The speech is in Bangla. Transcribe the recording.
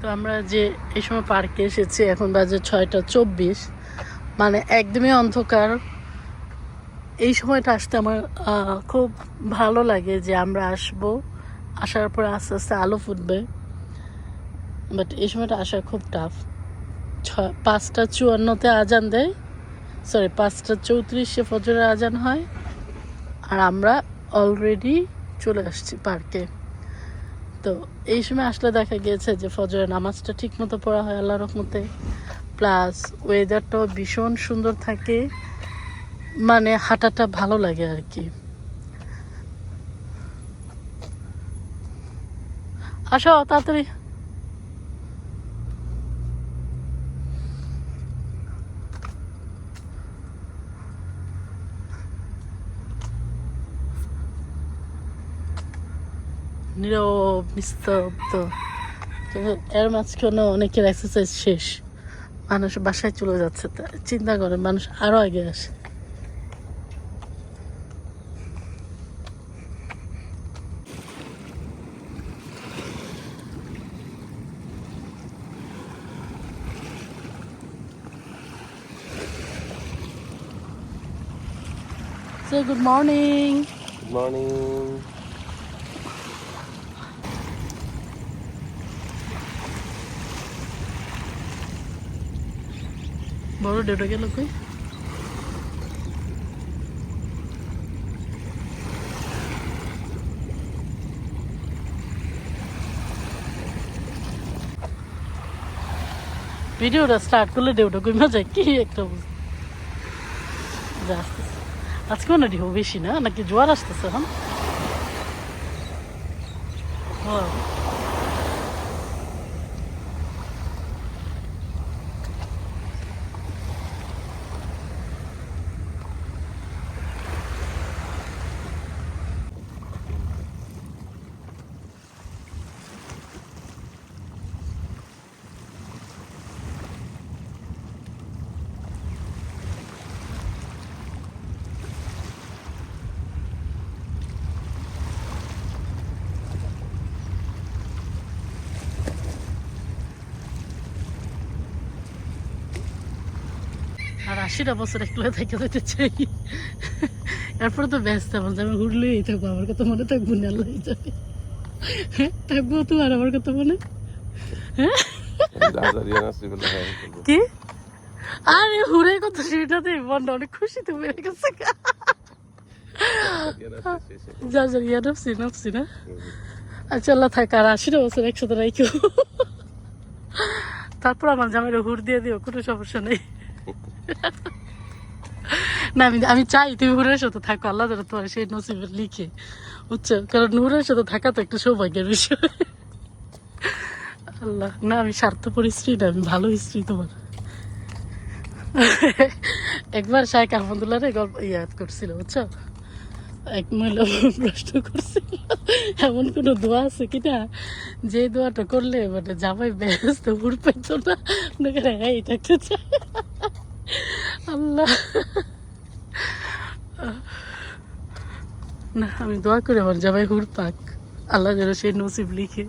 তো আমরা যে এই সময় পার্কে এসেছি, এখন বাজে ছয়টা চব্বিশ। মানে একদমই অন্ধকার। এই সময়টা আসতে আমার খুব ভালো লাগে যে আমরা আসব। আসার পর আস্তে আস্তে আলো ফুটবে। বাট এই সময়টা আসা খুব টাফ ছয় পাঁচটা চুয়ান্নতে আজান দেয়। সরি পাঁচটা চৌত্রিশে ফজরের আজান হয়। আর আমরা অলরেডি চলে আসছি পার্কে। তো এই সময় আসলে দেখা গিয়েছে যে ফজরের নামাজটা ঠিক মতো পড়া হয় আল্লাহ রহমতে। প্লাস ওয়েদারটাও ভীষণ সুন্দর থাকে। মানে হাঁটাটা ভালো লাগে আর কি আসো তাড়াতাড়ি। নীরব, নিস্তব্ধ এর মাঝখানে অনেকের এক্সারসাইজ শেষ মানুষ বাসায় চলে যাচ্ছে চিন্তা করে মানুষ আরও আগে আসে good morning. Good morning. বড় ডেটা গেল কই ভিডিওটা স্টার্ট করলে ডেউটা কমে যায়, কি একটা। যা আসতেছে। আজকেও না ঢেউ বেশি না নাকি জোয়ার আসতেছে এখন আশিটা বছর একলা থেকে যেতে চাই। এরপরে তো ব্যস্ত, আমার আমি ঘুরলেই থাকব, আমার কথা মনে থাকব না আল্লাহ যাবে হ্যাঁ থাকব তো আর আমার কথা মনে। হ্যাঁ? কি? আরে হুরে কত সেটাতে মনটা অনেক খুশি তো মেরে গেছে। যা যা ইয়া নফসি নফসি না? আচ্ছা আল্লাহ থাক, আর আশিটা বছর একসাথে রাখো তারপর আমার জামাইরা হুর দিয়ে দিও, কোনো সমস্যা নেই। না, আমি আমি চাই তুমি হুরের সাথে থাকো, আল্লাহ যেন তোমার সেই নসিবের লিখে, বুঝছ? কারণ হুরের সাথে থাকা তো একটা সৌভাগ্যের বিষয়। আল্লাহ, না, আমি স্বার্থপর স্ত্রী না, আমি ভালো স্ত্রী তোমার। একবার শাহেক আহমদুল্লাহ রে গল্প ইয়াদ করছিল, বুঝছ? এক মহিলা প্রশ্ন করছিল, এমন কোনো দোয়া আছে কিনা? যে দোয়াটা করলে মানে জামাই ব্যস্ত হুড় পাইতো না? হ্যাঁ এটাকে চাই। আল্লাহ। না আমি দোয়া করে আমার জামাই হুর পাক আল্লাহ যেন সেই নসিব লিখে।